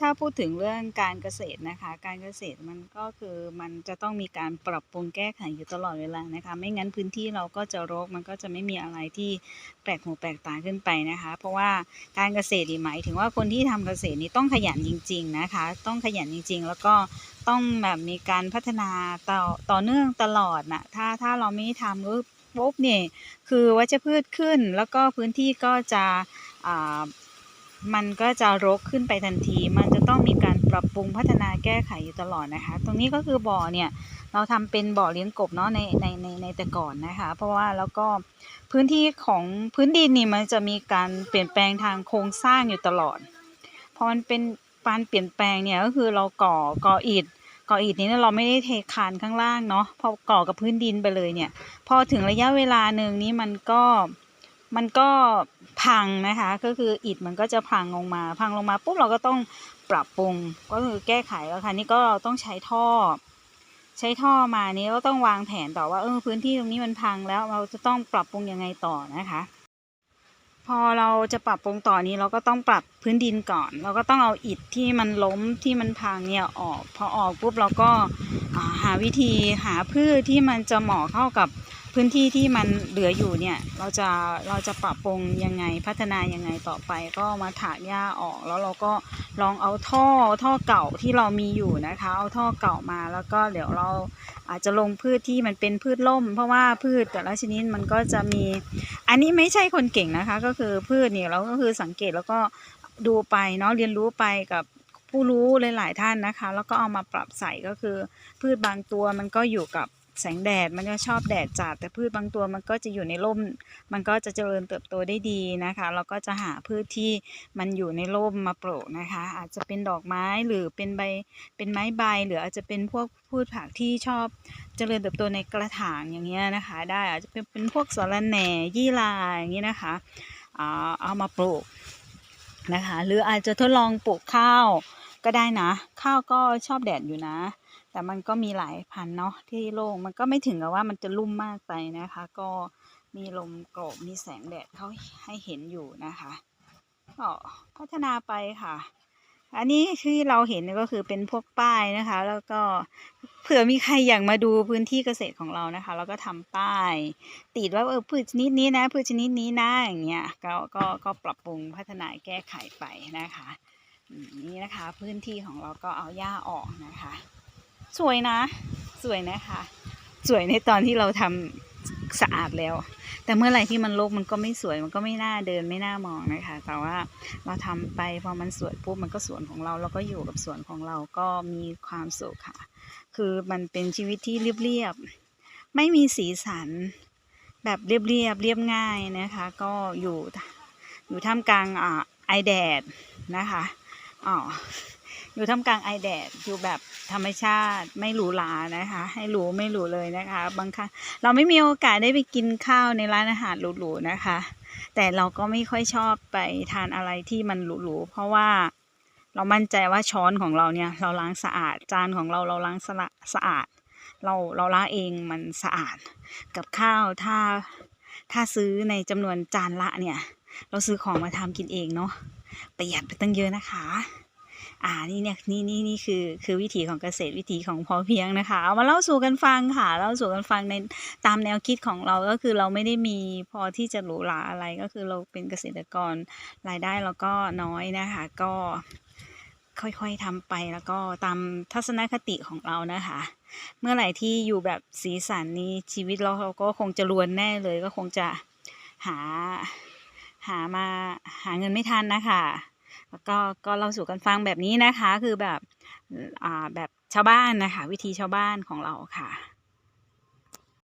ถ้าพูดถึงเรื่องการเกษตรนะคะ การเกษตรมันก็คือมันจะต้องมีการปรับปรุงแก้ไขอยู่ตลอดเวลานะคะ ไม่งั้นพื้นที่เราก็จะรกมันก็จะไม่มีอะไรที่แปลกหูแปลกตาขึ้นไปนะคะ เพราะว่าการเกษตรหมายถึงว่าคนที่ทำเกษตรนี่ต้องขยันจริง ๆนะคะ ต้องขยันจริง ๆ แล้วก็ต้องแบบมีการพัฒนาต่อต่อเนื่องตลอดน่ะถ้าถ้าเราไม่ทำปุ๊บเนี่ยคือวัชพืชขึ้น แล้วก็พื้นที่ก็จะอ่า มันก็จะรกขึ้นไปทันที มันจะต้องมีการปรับปรุงพัฒนาแก้ไขอยู่ตลอดนะคะ ตรงนี้ก็คือบ่อเนี่ยเราทำเป็นบ่อเลี้ยงกบเนาะในในในในแต่ก่อนนะคะ เพราะว่าแล้วก็พื้นที่ของพื้นดินนี่มันจะมีการเปลี่ยนแปลงทางโครงสร้างอยู่ตลอด พอมันเป็นการเปลี่ยนแปลงเนี่ยก็คือเราก่อก่ออิฐก่ออิฐนี้เราไม่ได้เทคานข้างล่างเนาะพอก่อกับพื้นดินไปเลยเนี่ย พอถึงระยะเวลาหนึ่งนี้มันก็ มันก็พังนะคะ ก็คืออิฐมันก็จะพังลงมา พังลงมาปุ๊บเราก็ต้องปรับปรุง ก็คือแก้ไขแล้วค่ะ นี่ก็เราต้องใช้ท่อ ใช้ท่อมานี้ก็ต้องวางแผนต่อว่าเออพื้นที่ตรงนี้มันพังแล้วเราจะต้องปรับปรุงยังไงต่อนะคะ พอเราจะปรับปรุงต่อนี้เราก็ต้องปรับพื้นดินก่อน เราก็ต้องเอาอิฐที่มันล้มที่มันพังเนี่ยออก พอออกปุ๊บเราก็าหาวิธีหาพืชที่มันจะเหมาะเข้ากับ พื้นที่ที่มันเหลืออยู่เนี่ย เราจะเราจะปรับปรุงยังไงพัฒนายังไงต่อไป ก็มาถากหญ้าออกแล้วเราก็ลองเอาท่อท่อเก่าที่เรามีอยู่นะคะ เอาท่อเก่ามาแล้วก็เดี๋ยวเราอาจจะลงพืชที่มันเป็นพืชล่ม เพราะว่าพืชแต่ละชนิดมันก็จะมี อันนี้ไม่ใช่คนเก่งนะคะ ก็คือพืชเนี่ยเราก็คือสังเกตแล้วก็ดูไปเนาะเรียนรู้ไปกับผู้รู้หลาย ๆ ท่านนะคะ แล้วก็เอามาปรับใส่ก็คือ พืชบางตัวมันก็อยู่กับ แสงแดดมันก็ชอบแดดจัดแต่พืชบางตัวมันก็จะอยู่ในร่ม มันก็จะเจริญเติบโตได้ดีนะคะเราก็จะหาพืชที่มันอยู่ในร่มมาปลูกนะคะ อาจจะเป็นดอกไม้หรือเป็นใบเป็นไม้ใบ หรืออาจจะเป็นพวกพืชผักที่ชอบเจริญเติบโตในกระถางอย่างเงี้ยนะคะ ได้อาจจะเป็นเป็นพวกสะระแหน่ยี่ลาอย่างงี้นะคะเอามาปลูกนะคะ หรืออาจจะทดลองปลูกข้าวก็ได้นะ ข้าวก็ชอบแดดอยู่นะ แต่มันก็มีหลายพันเนาะที่โลกมันก็ไม่ถึงกับว่ามันจะลุ่มมากไปนะคะ ก็มีลมโกรบมีแสงแดดเขาให้เห็นอยู่นะคะก็พัฒนาไปค่ะ อันนี้ที่เราเห็นก็คือเป็นพวกป้ายนะคะ แล้วก็เผื่อมีใครอยากมาดูพื้นที่เกษตรของเรานะคะ เราก็ทำป้าย ติดว่าเออพืชชนิดนี้นะพืชชนิดนี้นะอย่างเงี้ยก็ก็ก็ปรับปรุงพัฒนาแก้ไขไปนะคะนี่นะคะพื้นที่ของเราก็เอาหญ้าออกนะคะ สวยนะ สวยนะคะ สวยในตอนที่เราทำสะอาดแล้ว แต่เมื่อไหร่ที่มันรกมันก็ไม่สวยมันก็ไม่น่าเดินไม่น่ามองนะคะ แต่ว่าเราทำไปพอมันสวยปุ๊บมันก็สวนของเราเราก็อยู่กับสวนของเราก็มีความสุขค่ะ คือมันเป็นชีวิตที่เรียบๆไม่มีสีสัน แบบเรียบเรียบๆเรียบง่ายนะคะ ก็อยู่อยู่ท่ามกลางอ่าไอแดดนะคะอ๋อ อยู่ท่ามกลางไอแดดอยู่แบบธรรมชาติไม่หรูหรานะคะ ให้หรูไม่หรูเลยนะคะ บางครั้งเราไม่มีโอกาสได้ไปกินข้าวในร้านอาหารหรูๆนะคะ แต่เราก็ไม่ค่อยชอบไปทานอะไรที่มันหรูๆเพราะว่าเรามั่นใจว่าช้อนของเราเนี่ยเราล้างสะอาดจานของเราเราล้างสะสะอาด เราเราล้างเองมันสะอาด กับข้าวถ้าถ้าซื้อในจำนวนจานละเนี่ย เราซื้อของมาทำกินเองเนาะประหยัดไปตั้งเยอะนะคะ อ่านี่เนี่ยนี่นี่นี่คือคือวิถีของเกษตรวิถีของพอเพียงนะคะเอามาเล่าสู่กันฟังค่ะเล่าสู่กันฟังในตามแนวคิดของเราก็คือเราไม่ได้มีพอที่จะหรูหราอะไรก็คือเราเป็นเกษตรกรรายได้เราก็น้อยนะคะก็ค่อยๆทำไปแล้วก็ตามทัศนคติของเรานะคะ เมื่อไหร่ที่อยู่แบบสีสันนี้ชีวิตเราเราก็คงจะรวนแน่เลยก็คงจะหาหามาหาเงินไม่ทันนะคะ ก็ก็เล่าสู่กันฟังแบบนี้นะคะ คือแบบอ่าแบบชาวบ้านนะคะ วิธีชาวบ้านของเราค่ะ